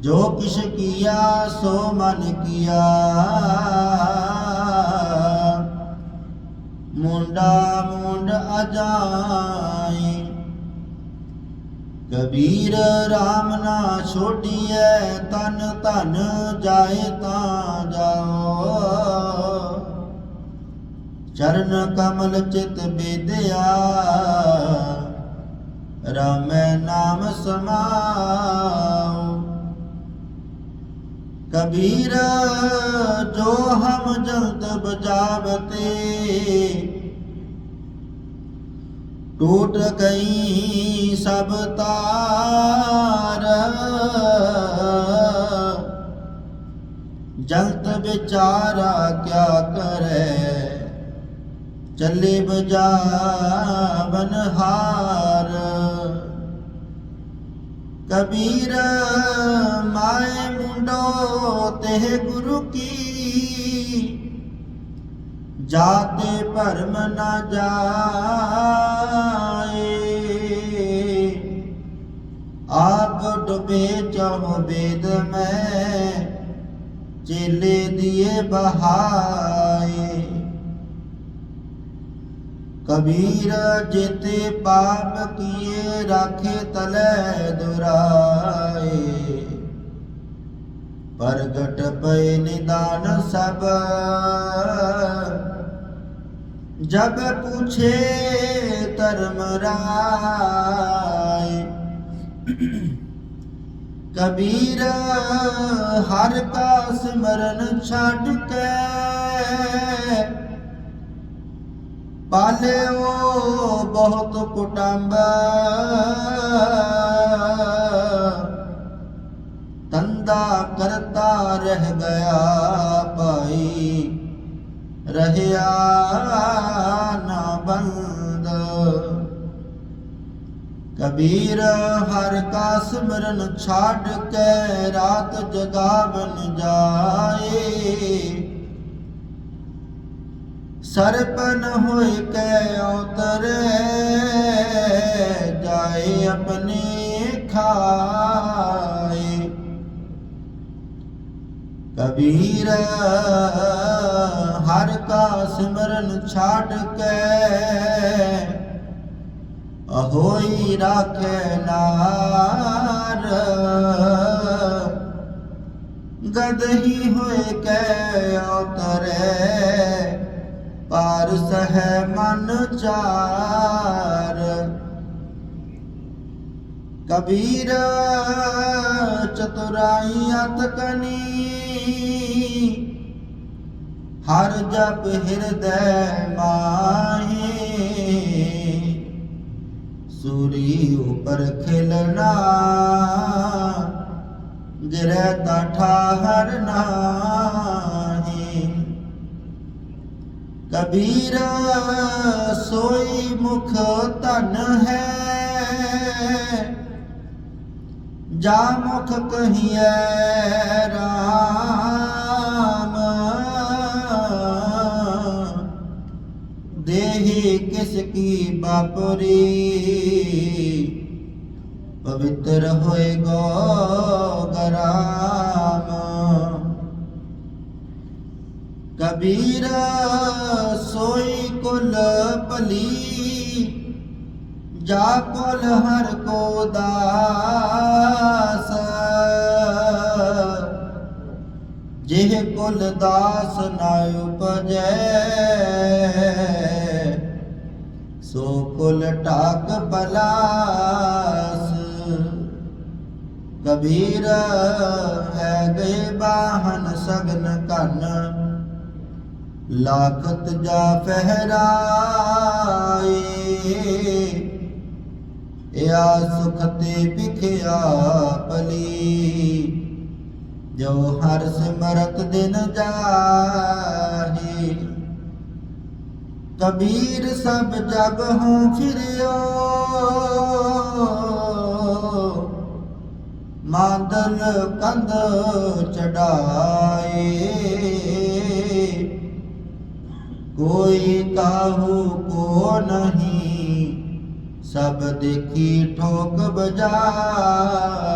ਜੋ ਕਿਛ ਕੀਆ, ਸੋ ਮਨ ਕੀਆ। ਮੁੰਡਾ ਮੁੰਡ ਅਜਾਈ ਕਬੀਰ RAM ਨਾ ਛੋਡੀਐ, ਤਨ ਧਨ ਜਾਏ ਤਾਂ ਜਾਓ। ਚਰਨ ਕਮਲ ਚਿਤ ਬੇਦਿਆ। ਰਾਮੈ ਨਾਮ ਸਮਾਉ। ਕਬੀਰ, ਜੋ ਹਮ ਜਲਤ ਬਜਾਵਤੇ ਟੂਟ ਗਈ ਸਭ ਤਾਰ। ਜਲਤ ਵਿਚਾਰਾ ਕਿਆ ਕਰੇ? ਚੱਲੇ ਬਜਾਵਨ ਹਾਰ। ਕਬੀਰ, ਮਾਏ ਮੁੰਡੋ ਤੇ ਗੁਰੂ ਕੀ? ਜਾਤੇ ਭਰਮ ਨਾ ਜਾਏ। ਆਪ ਡੁਬੇ ਚਾਹੋ ਬੇਦ ਮੈਂ, ਚੇਲੇ ਦੀਏ ਬਹਾਏ। ਕਬੀਰ ਜੇਤੇ ਪਾਪ ਕੀਏ ਰਾਖੇ ਤਲੈ ਦੁਰਾਏ। ਪ੍ਰਗਟ ਪਏ ਨਿਦਾਨ ਸਭ। ਜਬ ਪੁੱਛੇ ਧਰਮ ਰਾਏ। ਕਬੀਰ ਹਰ ਕਾ ਸਿਮਰਨ ਛੱਡ ਕੇ ਪਾਲਿਓ ਬਹੁਤ ਕੁਟੰਬ। ਤੰਦਾ ਕਰਤਾ ਰਹਿ ਗਿਆ ਭਾਈ। ਰਹਿਆ ਨਾ ਬੰਦ। ਕਬੀਰ ਹਰ ਕਾ ਸਿਮਰਨ ਛੱਡ ਕੇ ਰਾਤ ਜਗਾਵਨ ਜਾਏ। ਸਰਪਨ ਹੋਏ ਕੈ ਉਤਰੇ, ਜਾਏ ਆਪਣੇ ਖਾਏ। ਕਬੀਰ ਹਰ ਕਾ ਸਿਮਰਨ ਛੱਡ ਕੇ, ਅਹੋਈ ਰਾਖੇ ਨਾਰ। ਗਦਹੀ ਹੋਏ ਕੈ ਉਤਰੇ ਪਾਰ ਸਹਿ ਮਨ ਚਾਰ। ਕਬੀਰ ਚਤੁਰਾਈ ਅਤਕਨੀ ਹਰ ਜਪ ਹਿਰਦੈ ਮਾਹੀ। ਸੂਰੀ ਉਪਰ ਖਿਲਣਾ। ਗਿਰੈ ਤਾ ਹਰਨਾ ਕਬੀਰ ਸੋਈ ਮੁਖ ਧਨ ਹੈ। ਜਾ ਮੁਖ ਕਹੀਐ ਰਾਮ। ਦੇਹੀ ਕਿਸ ਕੀ ਬਾਪਰੀ ਪਵਿੱਤਰ ਹੋਏ ਗੋ ਗਰਾਮ। ਕਬੀਰ ਸੋਈ ਕੁਲ ਭਲੀ, ਜਾ ਕੁਲ ਹਰ ਕੋ ਦਾਸ। ਜਿਹ ਕੁਲ ਦਾਸ ਨਾ ਉਪਜੈ, ਸੋ ਕੁਲ ਢਾਕ ਬਲਾਸ ਕਬੀਰ, ਹੈ ਗਏ ਬਾਹਨ ਸਗਨ ਕੰਨ ਲਾਖਤ ਜਾ ਫਹਿਰਾਏ। ਇਆ ਸੁਖ ਤੇ ਵਿਖਿਆ ਪਲੀ ਜੋ ਹਰ ਸਿਮਰਤ ਦਿਨ ਜਾਹੀ। ਕਬੀਰ ਸਭ ਜਗ ਹੂੰ ਫਿਰਿਓ। ਮਾਦਲ ਕੰਧ ਚੜਾਏ। कोई काहू को नहीं सब देखी ठोक बजाए